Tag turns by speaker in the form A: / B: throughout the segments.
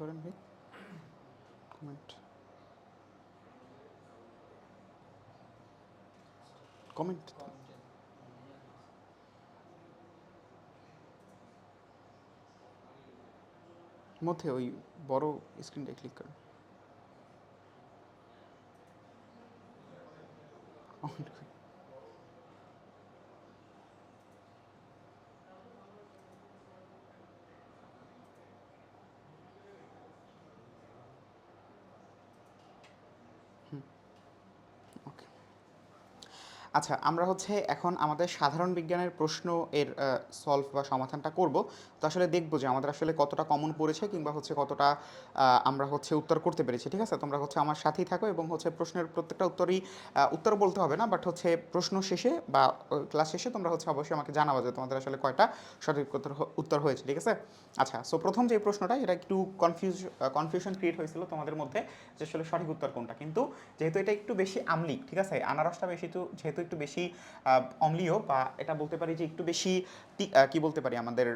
A: করেন ভাই। Comment comment মধ্যে ওই বড় স্ক্রিনটায় ক্লিক করেন। ওকে আচ্ছা আমরা হচ্ছে এখন আমাদের সাধারণ বিজ্ঞানের প্রশ্ন এর সলভ বা সমাধানটা করব। তো আসলে দেখব যে আমাদের আসলে কতটা কমন পড়েছে কিংবা হচ্ছে কতটা আমরা হচ্ছে উত্তর করতে পেরেছি, ঠিক আছে? তোমরা হচ্ছে আমার সাথেই থাকো এবং হচ্ছে প্রশ্নের প্রত্যেকটা উত্তরই উত্তর বলতে হবে না বাট হচ্ছে প্রশ্ন শেষে বা ক্লাস শেষে তোমরা হচ্ছে অবশ্যই আমাকে জানাব যে তোমাদের আসলে কয়টা সঠিক উত্তর হয়েছে, ঠিক আছে? আচ্ছা সো প্রথম যে প্রশ্নটা, এটা একটু কনফিউজ কনফিউশন ক্রিয়েট হয়েছিল তোমাদের মধ্যে যে আসলে সঠিক উত্তর কোনটা। কিন্তু যেহেতু এটা একটু বেশি আমলিক, ঠিক আছে? আনারসটা বেশি তো, যেহেতু একটু বেশি অম্লীয় বা এটা বলতে পারি যে একটু বেশি কি বলতে পারি আমাদের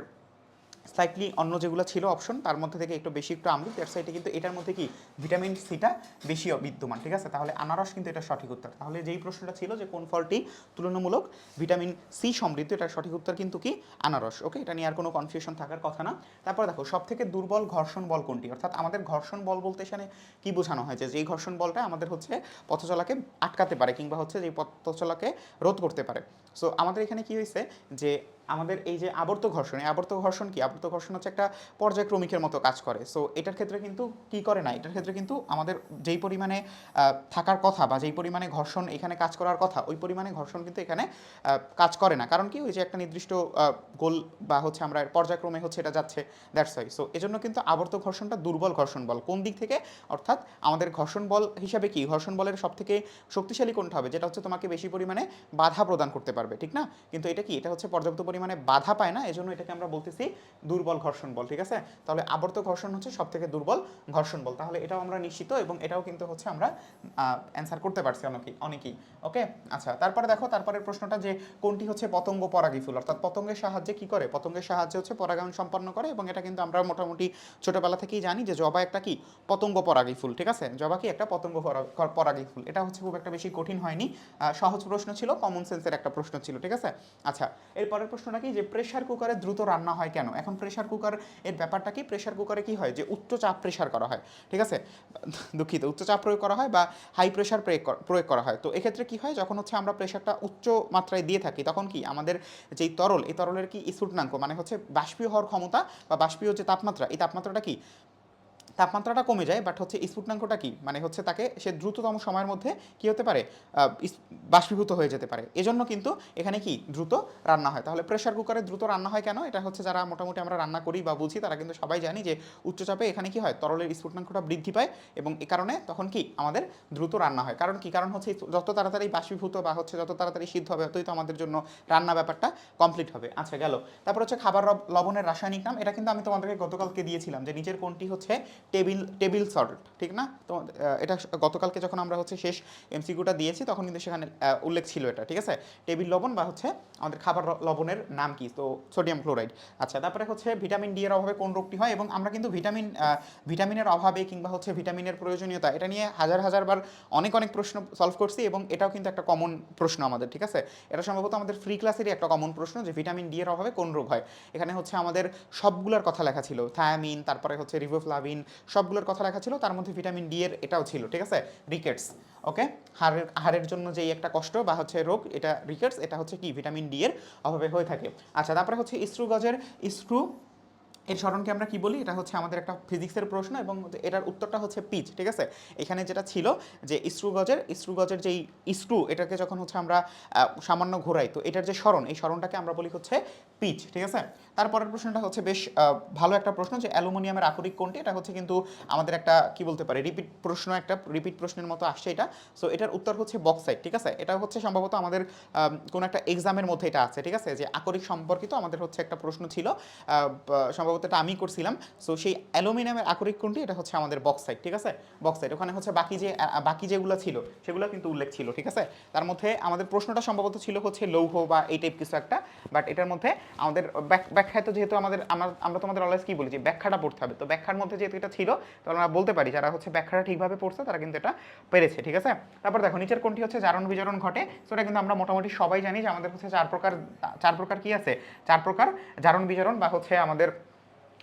A: স্লাইটলি অন্য যেগুলো ছিল অপশন তার মধ্যে থেকে একটু বেশি একটু আমলি দ্যাটস সাইডে কিন্তু এটার মধ্যে কি ভিটামিন সিটা বেশি বিদ্যমান, ঠিক আছে? তাহলে আনারস কিন্তু এটা সঠিক উত্তর। তাহলে যেই প্রশ্নটা ছিল যে কোন ফলটি তুলনামূলক ভিটামিন সি সমৃদ্ধ, এটার সঠিক উত্তর কিন্তু কি? আনারস ওকে এটা নিয়ে আর কোনো কনফিউশন থাকার কথা না। তারপর দেখো সব থেকে দুর্বল ঘর্ষণ বল কোনটি? অর্থাৎ আমাদের ঘর্ষণ বল বলতে এখানে কি বোঝানো হয়? যে যেই ঘর্ষণ বলটা আমাদের হচ্ছে পথচলাকে আটকাতে পারে, কিংবা হচ্ছে যে পথচলাকে রোধ করতে পারে। সো আমাদের এখানে কি হয়েছে যে আমাদের এই যে আবর্ত ঘর্ষণ, এই আবর্ত ঘর্ষণ কি? আবর্ত ঘর্ষণ হচ্ছে একটা পর্যায়ক্রমিকের মতো কাজ করে। সো এটার ক্ষেত্রে কিন্তু কি করে না? এটার ক্ষেত্রে কিন্তু আমাদের যেই পরিমাণে থাকার কথা বা যেই পরিমাণে ঘর্ষণ এখানে কাজ করার কথা, ওই পরিমাণে ঘর্ষণ কিন্তু এখানে কাজ করে না। কারণ কি? ওই যে একটা নির্দিষ্ট গোল বা হচ্ছে আমরা পর্যায়ক্রমে হচ্ছে এটা যাচ্ছে দ্যাটস ওয়াই সো এজন্য কিন্তু আবর্ত ঘর্ষণটা দুর্বল ঘর্ষণ বল। কোন দিক থেকে? অর্থাৎ আমাদের ঘর্ষণ বল হিসাবে কি? ঘর্ষণ বলের সব থেকে শক্তিশালী কোনটা হবে? যেটা হচ্ছে তোমাকে বেশি পরিমাণে বাধা প্রদান করতে পারবে, ঠিক না? কিন্তু এটা কি? এটা হচ্ছে পর্যাপ্ত পরিমাণে বাধা পায় না, এজন্য এটাকে আমরা বলতেছি দুর্বল ঘর্ষণ বল, ঠিক আছে? তাহলে আবর্ত ঘর্ষণ হচ্ছে সব থেকে দুর্বল ঘর্ষণ বল। তাহলে এটাও আমরা নিশ্চিত এবং এটাও কিন্তু হচ্ছে আমরা অ্যান্সার করতে পারছি অনেকেই অনেকেই, ওকে? আচ্ছা তারপরে দেখো, তারপরের প্রশ্নটা যে কোনটি হচ্ছে পতঙ্গ পরাগী ফুল? অর্থাৎ পতঙ্গের সাহায্যে কি করে? পতঙ্গের সাহায্যে হচ্ছে পরাগায়ন সম্পন্ন করে এবং এটা কিন্তু আমরা মোটামুটি ছোটবেলা থেকেই জানি যে জবা একটা কি? পতঙ্গ পরাগী ফুল, ঠিক আছে? জবা কি একটা পতঙ্গ পরাগী ফুল? এটা হচ্ছে খুব একটা বেশি কঠিন হয়নি। সহজ প্রশ্ন ছিল কমন সেন্সের একটা প্রশ্ন ছিল, ঠিক আছে? আচ্ছা এরপরের প্রশ্নটা কি যে প্রেশার কুকারে দ্রুত রান্না হয় কেন? এখন প্রেশার কুকার এর ব্যাপারটা কি? প্রেশার কুকারে কি হয়? যে উচ্চ চাপ প্রেশার করা হয়, ঠিক আছে? দুঃখিত, উচ্চ চাপ প্রয়োগ করা হয় বা হাই প্রেশার প্রয়োগ প্রয়োগ করা হয়। তো এক্ষেত্রে কি হয়? যখন হচ্ছে আমরা প্রেশারটা উচ্চ মাত্রায় দিয়ে থাকি, তখন কি আমাদের যেই তরল, এই তরলের কি স্ফুটনাঙ্ক মানে হচ্ছে বাষ্পীয় হওয়ার ক্ষমতা বা বাষ্পীয় যে তাপমাত্রা, এই তাপমাত্রাটা কি? তাপমাত্রাটা কমে যায় বাট হচ্ছে স্ফুটনাঙ্কটা কি? মানে হচ্ছে তাকে সে দ্রুততম সময়ের মধ্যে কি হতে পারে? বাষ্পীভূত হয়ে যেতে পারে। এজন্য কিন্তু এখানে কি? দ্রুত রান্না হয়। তাহলে প্রেশার কুকারে দ্রুত রান্না হয় কেন? এটা হচ্ছে যারা মোটামুটি আমরা রান্না করি বা বুঝি, তারা কিন্তু সবাই জানি যে উচ্চচাপে এখানে কি হয়? তরলের স্ফুটনাঙ্কটা বৃদ্ধি পায় এবং এ কারণে তখন কি? আমাদের দ্রুত রান্না হয়। কারণ কি? কারণ হচ্ছে যত তাড়াতাড়ি বাষ্পীভূত বা হচ্ছে যত তাড়াতাড়ি সিদ্ধ হবে ততই তো আমাদের জন্য রান্না ব্যাপারটা কমপ্লিট হবে। আচ্ছা গেল। তারপর হচ্ছে খাবার লবণের রাসায়নিক নাম। এটা কিন্তু আমি তোমাদেরকে গতকালকে দিয়েছিলাম যে নিচের কোনটি হচ্ছে টেবিল টেবিল সল্ট, ঠিক না? তো এটা গতকালকে যখন আমরা হচ্ছে শেষ এমসিকিউটা দিয়েছি, তখন কিন্তু সেখানে উল্লেখ ছিল এটা, ঠিক আছে? টেবিল লবণ বা হচ্ছে আমাদের খাবার লবণের নাম কি? তো, সোডিয়াম ক্লোরাইড। আচ্ছা তারপরে হচ্ছে ভিটামিন ডি এর অভাবে কোন রোগটি হয়? এবং আমরা কিন্তু ভিটামিন ভিটামিনের অভাবে কিংবা হচ্ছে ভিটামিনের প্রয়োজনীয়তা, এটা নিয়ে হাজার হাজার বার অনেক অনেক প্রশ্ন সলভ করছি এবং এটাও কিন্তু একটা কমন প্রশ্ন আমাদের, ঠিক আছে? এটা সম্ভবত আমাদের ফ্রি ক্লাসেরই একটা কমন প্রশ্ন যে ভিটামিন ডি এর অভাবে কোন রোগ হয়? এখানে হচ্ছে আমাদের সবগুলোর কথা লেখা ছিল, থায়ামিন, তারপরে হচ্ছে রিভোফ্লাভিন সবগুলোর কথা লেখা ছিল, তার মধ্যে ভিটামিন ডি এর এটাও ছিল, ঠিক আছে? রিকেটস ওকে হাড়ের হাড়ের জন্য যেই একটা কষ্ট বা হচ্ছে রোগ, এটা রিকেটস এটা হচ্ছে কি? ভিটামিন ডি এর অভাবে হয়ে থাকে। আচ্ছা তারপরে হচ্ছে ইস্ট্রু গজের স্ক্রু এর স্মরণকে আমরা কি বলি? এটা হচ্ছে আমাদের একটা ফিজিক্সের প্রশ্ন এবং এটার উত্তরটা হচ্ছে পিচ ঠিক আছে? এখানে যেটা ছিল যে স্ক্রু গজের স্ক্রু গজের যেই স্ক্রু এটাকে যখন হচ্ছে আমরা সামান্য ঘোরাই তো এটার যে স্মরণ এই স্মরণটাকে আমরা বলি হচ্ছে পিচ ঠিক আছে? তারপরের প্রশ্নটা হচ্ছে বেশ ভালো একটা প্রশ্ন যে অ্যালুমিনিয়ামের আকরিক কোনটি? এটা হচ্ছে কিন্তু আমাদের একটা কি বলতে পারে রিপিট প্রশ্ন একটা রিপিট প্রশ্নের মতো আসছে এটা। সো এটার উত্তর হচ্ছে বক্সাইট ঠিক আছে? এটা হচ্ছে সম্ভবত আমাদের আম, কোনো একটা এক্সামের মধ্যে এটা আছে ঠিক আছে? যে আকরিক সম্পর্কিত আমাদের হচ্ছে একটা প্রশ্ন ছিল সম্ভবত সম্ভবত আমি করছিলাম। সো সেই অ্যালুমিনিয়ামের আকরিক কোনটি এটা হচ্ছে আমাদের বক্সাইড ঠিক আছে? বক্সাইড ওখানে হচ্ছে বাকি যে বাকি যেগুলো ছিল, সেগুলো কিন্তু উল্লেখ ছিল, ঠিক আছে? তার মধ্যে আমাদের প্রশ্নটা সম্ভবত ছিল হচ্ছে লৌহ বা এই টাইপ কিছু একটা বাট এটার মধ্যে আমাদের ব্যাখ্যায় তো যেহেতু আমাদের, আমরা আমরা তোমাদের অলওয়েজ কি বলি যে, ব্যাখ্যাটা পড়তে হবে। তো ব্যাখ্যার মধ্যে যেহেতু এটা ছিল, তো আমরা বলতে পারি যারা হচ্ছে ব্যাখ্যাটা ঠিকভাবে পড়ছে, তারা কিন্তু এটা পেরেছে, ঠিক আছে? তারপর দেখো, নিচের কোনটি হচ্ছে জারণ বিজারণ ঘটে। সেটা কিন্তু আমরা মোটামুটি সবাই জানি যে আমাদের হচ্ছে চার প্রকার চার প্রকার কি আছে? চার প্রকার জারণ বিজারণ বা হচ্ছে আমাদের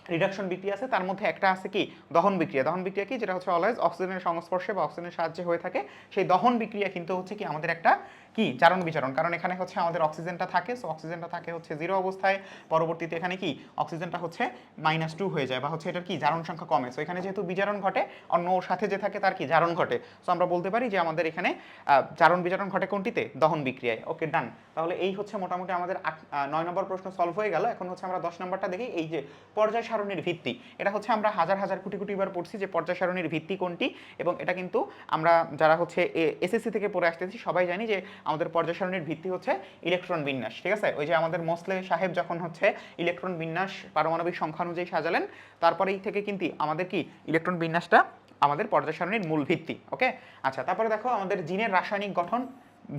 A: রিডাকশন বিক্রিয়া আছে, তার মধ্যে একটা আছে কি? দহন বিক্রিয়া। দহন বিক্রিয়া কি? যেটা হচ্ছে অলওয়েজ অক্সিজেনের সংস্পর্শে বা অক্সিজেনের সাহায্যে হয়ে থাকে। সেই দহন বিক্রিয়া কিন্তু হচ্ছে কি আমাদের একটা কি? জারণ বিচারণ। কারণ এখানে হচ্ছে আমাদের অক্সিজেনটা থাকে সো অক্সিজেনটা থাকে হচ্ছে জিরো অবস্থায়, পরবর্তীতে এখানে কি? অক্সিজেনটা হচ্ছে মাইনাস টু হয়ে যায়, বা হচ্ছে এটার কি? জারণ সংখ্যা কমে। সো এখানে যেহেতু বিজারণ ঘটে, অন্য ওর সাথে যে থাকে তার কি? জারণ ঘটে। সো আমরা বলতে পারি যে আমাদের এখানে জারণ বিজারণ ঘটে কোনটিতে? দহন বিক্রিয়ায়। ওকে ডান তাহলে এই হচ্ছে মোটামুটি আমাদের নয় নম্বর প্রশ্ন সলভ হয়ে গেল। এখন হচ্ছে আমরা দশ নম্বরটা দেখি। এই যে পর্যায় সারণীর ভিত্তি, এটা হচ্ছে আমরা হাজার হাজার, কোটি কোটি বার পড়ছি যে পর্যায় সারণীর ভিত্তি কোনটি, এবং এটা কিন্তু আমরা যারা হচ্ছে এসএসসি থেকে পড়ে আসতেছি, সবাই জানি যে আমাদের পর্যায় সারণীর ভিত্তি হচ্ছে ইলেকট্রন বিন্যাস, ঠিক আছে? ওই যে আমাদের মোসলে সাহেব যখন হচ্ছে ইলেকট্রন বিন্যাস পারমাণবিক সংখ্যা অনুযায়ী সাজালেন, তারপরেই থেকে কিন্তু আমাদের কি ইলেকট্রন বিন্যাসটা আমাদের পর্যায় সারণীর মূল ভিত্তি, ওকে? আচ্ছা তারপরে দেখো আমাদের জিনের রাসায়নিক গঠন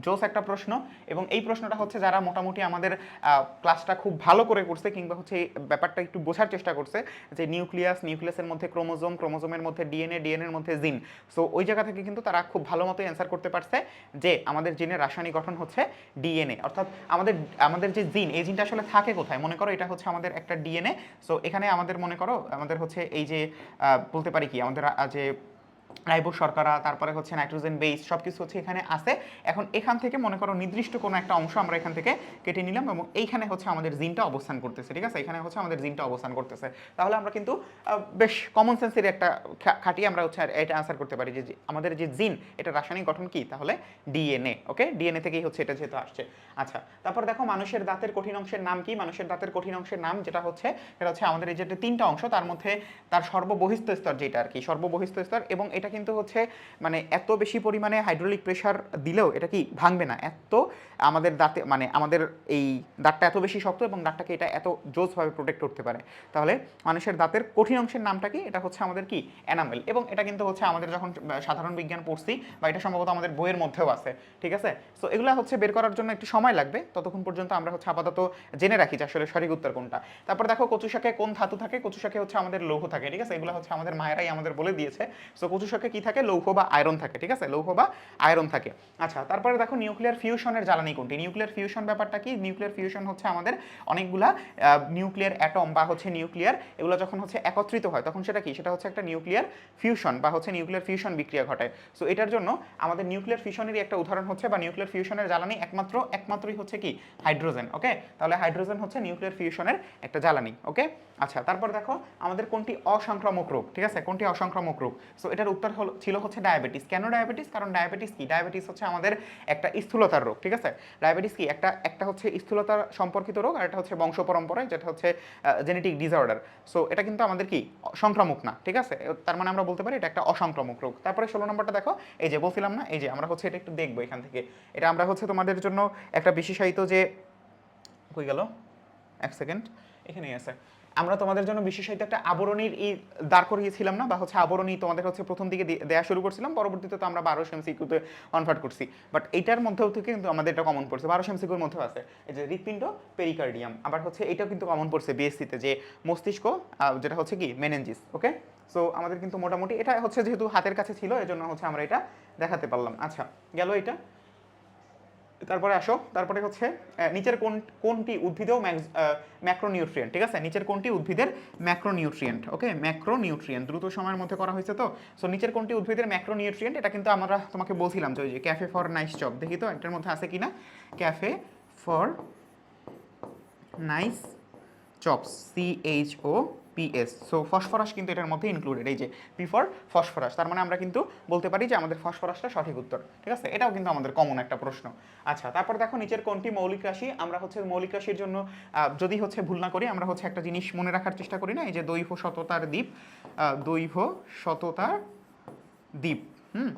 A: জোস একটা প্রশ্ন এবং এই প্রশ্নটা হচ্ছে যারা মোটামুটি আমাদের ক্লাসটা খুব ভালো করে করছে কিংবা হচ্ছে এই ব্যাপারটা একটু বোঝার চেষ্টা করছে যে নিউক্লিয়াস, নিউক্লিয়াসের মধ্যে ক্রোমোজোম, ক্রোমোজোমের মধ্যে ডিএনএ, ডিএনএর মধ্যে জিন। সো ওই জায়গা থেকে কিন্তু তারা খুব ভালো মতো অ্যান্সার করতে পারছে যে আমাদের জিনের রাসায়নিক গঠন হচ্ছে ডিএনএ। অর্থাৎ আমাদের আমাদের যে জিন, এই জিনটা আসলে থাকে কোথায়? মনে করো এটা হচ্ছে আমাদের একটা ডিএনএ। সো এখানে আমাদের, মনে করো আমাদের হচ্ছে এই যে বলতে পারি কি? আমাদের যে রাইবোস শর্করা, তারপরে হচ্ছে নাইট্রোজেন বেস সব কিছু হচ্ছে এখানে আছে। এখন এখান থেকে মনে করো নির্দিষ্ট কোনো একটা অংশ আমরা এখান থেকে কেটে নিলাম এবং এইখানে হচ্ছে আমাদের জিনটা অবস্থান করতেছে, ঠিক আছে? এখানে হচ্ছে আমাদের জিনটা অবস্থান করতেছে। তাহলে আমরা কিন্তু বেশ কমন সেন্সের একটা খাটিয়ে আমরা হচ্ছে এটা আনসার করতে পারি যে যে আমাদের যে জিন, এটা রাসায়নিক গঠন কি? তাহলে ডিএনএ ওকে ডিএনএ থেকেই হচ্ছে এটা যেহেতু আসছে। আচ্ছা তারপর দেখো মানুষের দাঁতের কঠিন অংশের নাম কি? মানুষের দাঁতের কঠিন অংশের নাম যেটা হচ্ছে, সেটা হচ্ছে আমাদের এই যে তিনটা অংশ, তার মধ্যে তার সর্ববহিস্থ স্তর যেটা আর কি, সর্ববহিস্থ স্তর এবং এটা কিন্তু হচ্ছে মানে এত বেশি পরিমাণে হাইড্রোলিক প্রেশার দিলেও এটা কি ভাঙবে না? এত আমাদের দাঁতে মানে আমাদের এই দাঁতটা এত বেশি শক্ত এবং দাঁতটাকে এটা এত জোসভাবে প্রোটেক্ট করতে পারে। তাহলে মানুষের দাঁতের কঠিন অংশের নামটা কি? এটা হচ্ছে আমাদের কি? এনামেল এবং এটা কিন্তু হচ্ছে আমাদের যখন সাধারণ বিজ্ঞান পড়ছি বা এটা সম্ভবত আমাদের বইয়ের মধ্যেও আছে, ঠিক আছে? সো এগুলো হচ্ছে বের করার জন্য একটু সময় লাগবে। ততক্ষণ পর্যন্ত আমরা হচ্ছে আপাতত জেনে রাখি যে আসলে সঠিক উত্তর কোনটা। তারপর দেখো কচু শাকে কোন ধাতু থাকে? কচু শাকে হচ্ছে আমাদের লৌহ থাকে, ঠিক আছে? এগুলো হচ্ছে আমাদের মায়েরাই আমাদের বলে দিয়েছে। সো কচু কি থাকে? লৌহ বা আয়রন থাকে, ঠিক আছে? লৌহ বা আয়রন থাকে। আচ্ছা তারপরে দেখো নিউক্লিয়ার ফিউশনের জ্বালানি কোনটি? নিউক্লিয়ার ফিউশন ব্যাপারটা কি? নিউক্লিয়ার ফিউশন হচ্ছে আমাদের অনেকগুলা নিউক্লিয়ার অ্যাটম বা হচ্ছে নিউক্লিয়ার এগুলো যখন হচ্ছে একত্রিত হয়, তখন সেটা কি? সেটা হচ্ছে একটা নিউক্লিয়ার ফিউশন বা হচ্ছে নিউক্লিয়ার ফিউশন বিক্রিয়া ঘটায়। সো এটার জন্য আমাদের নিউক্লিয়ার ফিউশনেরই একটা উদাহরণ হচ্ছে বা নিউক্লিয়ার ফিউশনের জ্বালানি একমাত্র, একমাত্রই হচ্ছে কি? হাইড্রোজেন ওকে তাহলে হাইড্রোজেন হচ্ছে নিউক্লিয়ার ফিউশনের একটা জ্বালানি ওকে আচ্ছা তারপর দেখো আমাদের কোনটি? অসংক্রামক রোগ, ঠিক আছে? কোনটি? অসংক্রামক রোগ। সো এটার উত্তর হলো, ছিল হচ্ছে ডায়াবেটিস কেন ডায়াবেটিস কারণ ডায়াবেটিস কি? ডায়াবেটিস হচ্ছে আমাদের একটা স্থূলতার রোগ, ঠিক আছে? ডায়াবেটিস কি? একটা একটা হচ্ছে স্থূলতার সম্পর্কিত রোগ আর একটা হচ্ছে বংশ পরম্পরায়, যেটা হচ্ছে জেনেটিক ডিসঅর্ডার সো এটা কিন্তু আমাদের কি? সংক্রামক না, ঠিক আছে? তার মানে আমরা বলতে পারি এটা একটা অসংক্রামক রোগ। তারপরে ষোলো নম্বরটা দেখো, এই যে বলছিলাম না, এই যে আমরা হচ্ছে এটা একটু দেখব এখান থেকে। এটা আমরা হচ্ছে তোমাদের জন্য একটা বিশেষায়িত যে, কই গেল? এক সেকেন্ড, এখানেই আছে। আমরা তোমাদের জন্য বিশেষায়িত একটা আবরণীর ই দাঁড় করিয়েছিলাম না, বা হচ্ছে আবরণী তোমাদের হচ্ছে প্রথম দিকে দে- দেয়া শুরু করছিলাম, পরবর্তীতে তো আমরা বারো এমসিকিউতে কনভার্ট করছি। বাট এইটার মধ্যেও থেকে কিন্তু আমাদের এটা কমন পড়ছে। বারো এমসিকিউর মধ্যেও আছে। এই যে হৃৎপিণ্ড পেরিকার্ডিয়াম আবার হচ্ছে এটাও কিন্তু কমন পড়ছে বিএসসিতে যে মস্তিষ্ক যেটা হচ্ছে কি মেনেঞ্জিস ওকে সো আমাদের কিন্তু মোটামুটি এটা হচ্ছে যেহেতু হাতের কাছে ছিল, এজন্য হচ্ছে আমরা এটা দেখাতে পারলাম। আচ্ছা গেল এটা। তারপরে আসো, তারপরে হচ্ছে নিচের কোন, কোনটি উদ্ভিদেও ম্যাক্রোনিউট্রিয়েন্ট, ঠিক আছে? নিচের কোনটি উদ্ভিদের ম্যাক্রোনিউট্রিয়েন্ট, ওকে? ম্যাক্রোনিউট্রিয়েন্ট, দ্রুত সময়ের মধ্যে করা হয়েছে তো? সো নিচের কোনটি উদ্ভিদের ম্যাক্রোনিউট্রিয়েন্ট? এটা কিন্তু আমরা তোমাকে বলছিলাম যে ওই যে ক্যাফে ফর নাইস চপ, দেখি তো এটার মধ্যে আছে কিনা? Cafe for nice chops C H O P S so phosphorus কিন্তু এটার মধ্যে ইনক্লুডেড এই যে পি ফর ফসফরাস তার মানে আমরা কিন্তু বলতে পারি যে আমাদের ফসফরাসটা সঠিক উত্তর ঠিক আছে? এটাও কিন্তু আমাদের কমন একটা প্রশ্ন। আচ্ছা তারপর দেখো নিচের কোনটি মৌলিক রাশি? আমরা হচ্ছে মৌলিক রাশির জন্য যদি হচ্ছে ভুল না করি আমরা হচ্ছে একটা জিনিস মনে রাখার চেষ্টা করি না এই যে দৈহ শততার দ্বীপ আহ, দৈহ শততার দ্বীপ হুম?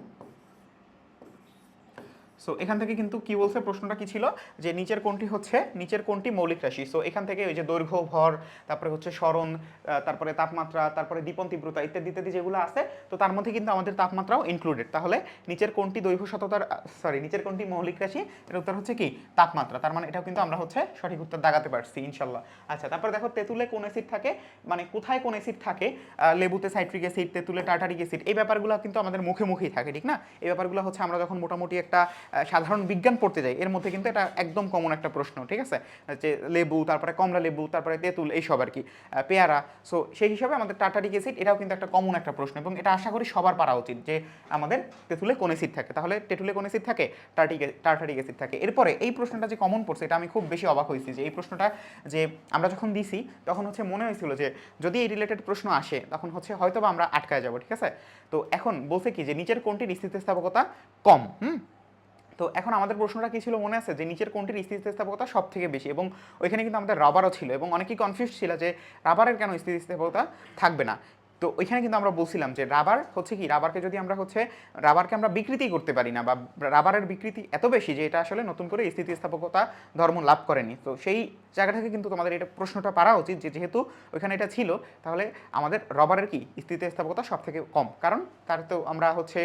A: সো এখান থেকে কিন্তু কি বলছে? প্রশ্নটা কি ছিল? যে নিচের কোনটি হচ্ছে, নিচের কোনটি মৌলিক রাশি। সো এখান থেকে ওই যে দৈর্ঘ্য, ভর, তারপরে হচ্ছে স্মরণ তারপরে তাপমাত্রা, তারপরে দীপন তীব্রতা ইত্যাদি ইত্যাদি যেগুলো আছে, তো তার মধ্যে কিন্তু আমাদের তাপমাত্রাও ইনক্লুডেড তাহলে নিচের কোনটি দৈর্ঘ্য শততার সরি নিচের কোনটি মৌলিক রাশি, এর উত্তর হচ্ছে কি? তাপমাত্রা। তার মানে এটাও কিন্তু আমরা হচ্ছে সঠিক উত্তর দাগাতে পারছি, ইনশাল্লাহ। আচ্ছা তারপরে দেখো, তেঁতুলে কোন অ্যাসিড থাকে? মানে কোথায় কোন অ্যাসিড থাকে? লেবুতে সাইট্রিক অ্যাসিড, তেঁতুলে টাটারিক অ্যাসিড, এই ব্যাপারগুলো কিন্তু আমাদের মুখে মুখেই থাকে, ঠিক না? এই ব্যাপারগুলো হচ্ছে আমরা যখন মোটামুটি একটা সাধারণ বিজ্ঞান পড়তে যাই, এর মধ্যে কিন্তু এটা একদম কমন একটা প্রশ্ন, ঠিক আছে? যে লেবু, তারপরে কমলা লেবু, তারপরে তেঁতুল, এইসব আর কি পেয়ারা সো সেই হিসাবে আমাদের টার্টারিক অ্যাসিড এটাও কিন্তু একটা কমন একটা প্রশ্ন, এবং এটা আশা করি সবার পারা উচিত যে আমাদের তেঁতুলে কোন অ্যাসিড থাকে। তাহলে তেঁতুলে কোন অ্যাসিড থাকে? টার্টিক টার্টারিক অ্যাসিড থাকে। এরপরে এই প্রশ্নটা যে কমন পড়ছে, এটা আমি খুব বেশি অবাক হয়েছি যে এই প্রশ্নটা যে আমরা যখন দিছি, তখন হচ্ছে মনে হয়েছিল যে যদি এই রিলেটেড প্রশ্ন আসে, তখন হচ্ছে হয়তো আমরা আটকায় যাব, ঠিক আছে? তো এখন বলছে কি যে, নিচের কোনটির স্থিতিস্থাপকতা কম, হুম? তো এখন আমাদের প্রশ্নটা কি ছিল মনে আছে? যে নিচের কোনটির স্থিতিস্থাপকতা সব থেকে বেশি? এবং ওইখানে কিন্তু আমাদের রাবারও ছিল। এবং অনেকেই কনফিউজ ছিল যে রাবারের কেন স্থিতিস্থাপকতা থাকবে না? তো ওইখানে কিন্তু আমরা বলছিলাম যে রাবার হচ্ছে কি, রাবারকে যদি আমরা হচ্ছে, রাবারকে আমরা বিকৃতি করতে পারি না বা রাবারের বিকৃতি এত বেশি যে এটা আসলে নতুন করে স্থিতিস্থাপকতা ধর্ম লাভ করেনি। তো সেই জায়গা থেকে কিন্তু তোমাদের এটা প্রশ্নটা পারা উচিত যে যেহেতু ওইখানে এটা ছিল, তাহলে আমাদের রবারের কি স্থিতিস্থাপকতা সব থেকে কম? কারণ তার তো আমরা হচ্ছে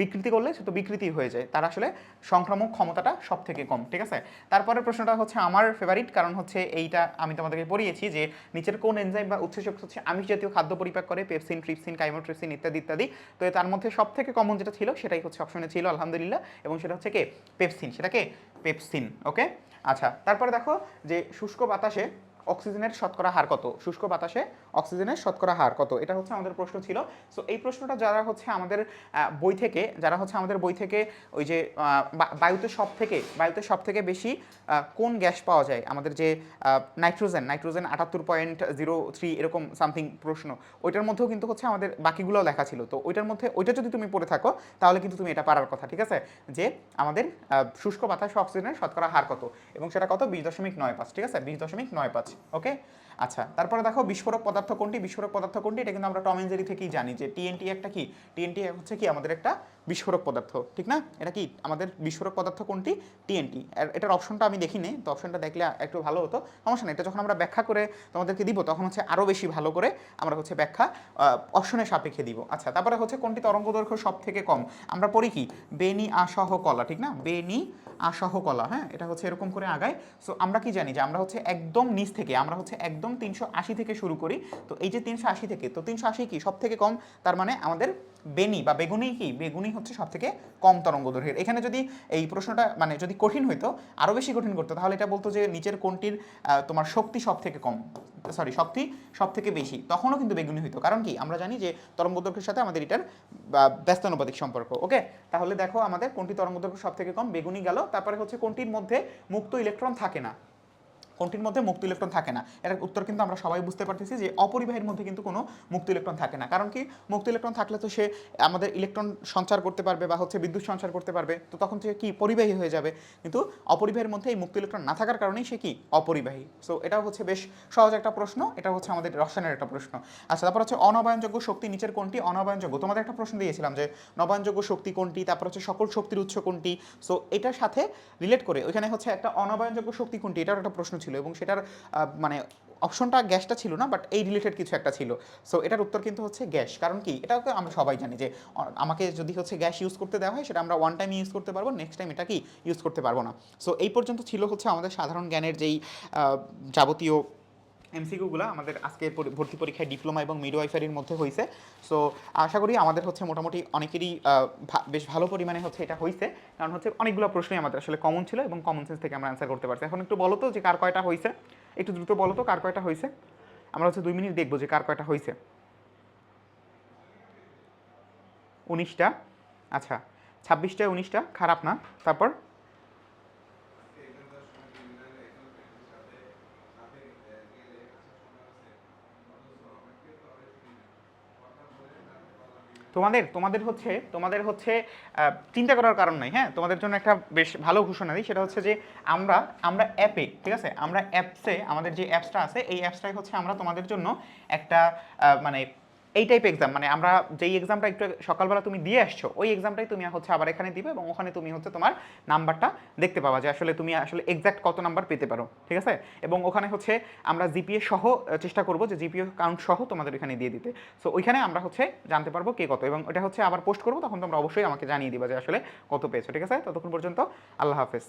A: বিকৃতি করলে সে তো বিকৃতি হয়ে যায়, তার আসলে সংক্রামক ক্ষমতাটা সব থেকে কম, ঠিক আছে? তারপরের প্রশ্নটা হচ্ছে আমার ফেভারিট কারণ হচ্ছে এইটা আমি তোমাদেরকে পড়িয়েছি যে নিচের কোন এনজাইম বা উৎসেচক হচ্ছে আমিষ জাতীয় খাদ্য পরিপাক করে পেপসিন ট্রিপসিন কাইমোট্রিপসিন ইত্যাদি ইত্যাদি। তো তার মধ্যে সব থেকে কমন যেটা ছিল, সেটাই হচ্ছে অপশনে ছিল, আলহামদুলিল্লাহ। এবং সেটা হচ্ছে কে? পেপসিন সেটাকে পেপসিন ওকে আচ্ছা তারপরে দেখো যে শুষ্ক বাতাসে অক্সিজেনের শতকরা হার কত? শুষ্ক বাতাসে অক্সিজেনের শতকরা হার কত? এটা হচ্ছে আমাদের প্রশ্ন ছিল। সো এই প্রশ্নটা যারা হচ্ছে আমাদের বই থেকে, যারা হচ্ছে আমাদের বই থেকে ওই যে বায়ুতে সব থেকে বায়ুতে সব থেকে বেশি কোন গ্যাস পাওয়া যায়? আমাদের যে নাইট্রোজেন নাইট্রোজেন আটাত্তর পয়েন্ট জিরো থ্রি এরকম সামথিং প্রশ্ন। ওইটার মধ্যেও কিন্তু হচ্ছে আমাদের বাকিগুলোও লেখা ছিল। তো ওইটার মধ্যে, ওইটা যদি তুমি পড়ে থাকো, তাহলে কিন্তু তুমি এটা পারার কথা, ঠিক আছে? যে, আমাদের শুষ্ক বাতাস অক্সিজেনের শতকরা হার কত? এবং সেটা কত? বিশ দশমিক নয় পাঁচ, ঠিক আছে? বিশ দশমিক নয় পাঁচ ওকে আচ্ছা তারপরে দেখো বিস্ফোরক পদার্থ কোনটি? বিস্ফোরক পদার্থ কোনটি? এটা কিন্তু আমরা টম এন্ড জেরি থেকেই জানি যে টিএনটি একটা কি? টিএনটি হচ্ছে কি? আমাদের একটা বিস্ফোরক পদার্থ, ঠিক না? এটা কি আমাদের বিস্ফোরক পদার্থ কোনটি? টিএনটি এটার অপশনটা আমি দেখিনি, তো অপশনটা দেখলে একটু ভালো হতো। সমস্যা নেই, এটা যখন আমরা ব্যাখ্যা করে তোমাদেরকে দিব, তখন হচ্ছে আরও বেশি ভালো করে আমরা হচ্ছে ব্যাখ্যা অপশনের সাপেক্ষে দিব। আচ্ছা তারপরে হচ্ছে কোনটি তরঙ্গ দৈর্ঘ্য সব থেকে কম? আমরা পড়ি কি? বেনি আসহ কলা, ঠিক না? বেনি আসহ কলা হ্যাঁ? এটা হচ্ছে এরকম করে আগায়। সো আমরা কি জানি যে আমরা হচ্ছে একদম নিচ থেকে, আমরা হচ্ছে একদম তিনশো আশি থেকে শুরু করি। তো এই যে তিনশো আশি থেকে, তো তিনশো আশি কি সব থেকে কম? তার মানে আমাদের বেনি বা বেগুনি কি? বেগুনি হচ্ছে সব থেকে কম তরঙ্গ দৈর্ঘ্যের। এখানে যদি এই প্রশ্নটা মানে যদি কঠিন হইতো আরও বেশি কঠিন করতো, তাহলে এটা বলতো যে নিচের কোনটির তোমার শক্তি সব থেকে কম সরি শক্তি সব থেকে বেশি। তখনও কিন্তু বেগুনি হইতো। কারণ কি? আমরা জানি যে তরঙ্গ দৈর্ঘ্যের সাথে আমাদের এটার ব্যস্তানুপাতিক সম্পর্ক, ওকে? তাহলে দেখো আমাদের কোনটি তরঙ্গ দৈর্ঘ্য সব থেকে কম, বেগুনি গেল, তারপরে হচ্ছে কোনটির মধ্যে মুক্ত ইলেকট্রন থাকে না। কোনটির মধ্যে মুক্ত ইলেকট্রন থাকে না। এটার উত্তর কিন্তু আমরা সবাই বুঝতে পারতেছি যে অপরিবাহীর মধ্যে কিন্তু কোনো মুক্ত ইলেকট্রন থাকে না। কারণ কি? মুক্ত ইলেকট্রন থাকলে তো সে আমাদের ইলেকট্রন সঞ্চার করতে পারবে বা হচ্ছে বিদ্যুৎ সঞ্চার করতে পারবে। তো তখন সে কি? পরিবাহী হয়ে যাবে। কিন্তু অপরিবাহীর মধ্যে এই মুক্ত ইলেকট্রন না থাকার কারণেই সে কি? অপরিবাহী। সো এটাও হচ্ছে বেশ সহজ একটা প্রশ্ন। এটা হচ্ছে আমাদের রসায়নের একটা প্রশ্ন। আচ্ছা তারপর হচ্ছে অনবায়নযোগ্য শক্তি নিচের কোনটি? অনবায়নযোগ্য। তোমাদের একটা প্রশ্ন দিয়েছিলাম যে নবায়নযোগ্য শক্তি কোনটি? তারপর হচ্ছে সকল শক্তির উৎস কোনটি? সো এটার সাথে রিলেট করে ওইখানে হচ্ছে একটা অনবায়নযোগ্য শক্তি কোনটি? এটার একটা প্রশ্ন ছিল। এবং সেটার মানে অপশনটা গ্যাসটা ছিল না বাট এই রিলেটেড কিছু একটা ছিল। সো এটার উত্তর কিন্তু হচ্ছে গ্যাস। কারণ কি? এটাও তো আমরা সবাই জানি যে আমাকে যদি হচ্ছে গ্যাস ইউজ করতে দেওয়া হয়, সেটা আমরা ওয়ান টাইম ইউজ করতে পারব নেক্সট টাইম এটা কি? ইউজ করতে পারব না। সো এই পর্যন্ত ছিল হচ্ছে আমাদের সাধারণ জ্ঞানের যেই যাবতীয় এমসিকিউগুলো আমাদের আজকের পরি- ভর্তি পরীক্ষায় ডিপ্লোমা এবং মিডওয়াইফারির মধ্যে হয়েছে সো আশা করি আমাদের হচ্ছে মোটামুটি অনেকেরই বেশ ভালো পরিমাণে হচ্ছে এটা হয়েছে কারণ হচ্ছে অনেকগুলো প্রশ্নই আমাদের আসলে কমন ছিল এবং কমন সেন্স থেকে আমরা অ্যান্সার করতে পারছি। এখন একটু বলো তো যে কার কয়টা হয়েছে একটু দ্রুত বলো তো কার কয়টা হয়েছে আমরা হচ্ছে দুই মিনিট দেখব যে কার কয়টা হয়েছে উনিশটা? আচ্ছা ছাব্বিশটায় উনিশটা? খারাপ না? তারপর? তোমাদের তোমাদের হচ্ছে তোমাদের হচ্ছে চিন্তা করার কারণ নাই হ্যাঁ? তোমাদের জন্য একটা বেশ ভালো ঘোষণা দিই, সেটা হচ্ছে যে আমরা আমরা অ্যাপে ঠিক আছে? আমরা অ্যাপসে আমাদের যে অ্যাপসটা আছে, এই অ্যাপসটাই হচ্ছে আমরা তোমাদের জন্য একটা মানে এই টাইপ এক্সাম মানে আমরা যেই এক্সামটা একটু সকালবেলা তুমি দিয়ে আসছো, ওই এক্সামটাই তুমি হচ্ছে আবার এখানে দিবে এবং ওখানে তুমি হচ্ছে তোমার নাম্বারটা দেখতে পাবা যে আসলে তুমি আসলে এক্সাক্ট কত নাম্বার পেতে পারো, ঠিক আছে? এবং ওখানে হচ্ছে আমরা জিপিএ সহ চেষ্টা করব যে জিপিএ কাউন্ট সহ তোমাদের এখানে দিয়ে দিতে। সো ওইখানে আমরা হচ্ছে জানতে পারব কে কত, এবং এটা হচ্ছে আবার পোস্ট করব, তখন তোমরা অবশ্যই আমাকে জানিয়ে দিবা যে আসলে কত পেয়েছ, ঠিক আছে? ততক্ষণ পর্যন্ত আল্লাহ হাফেজ।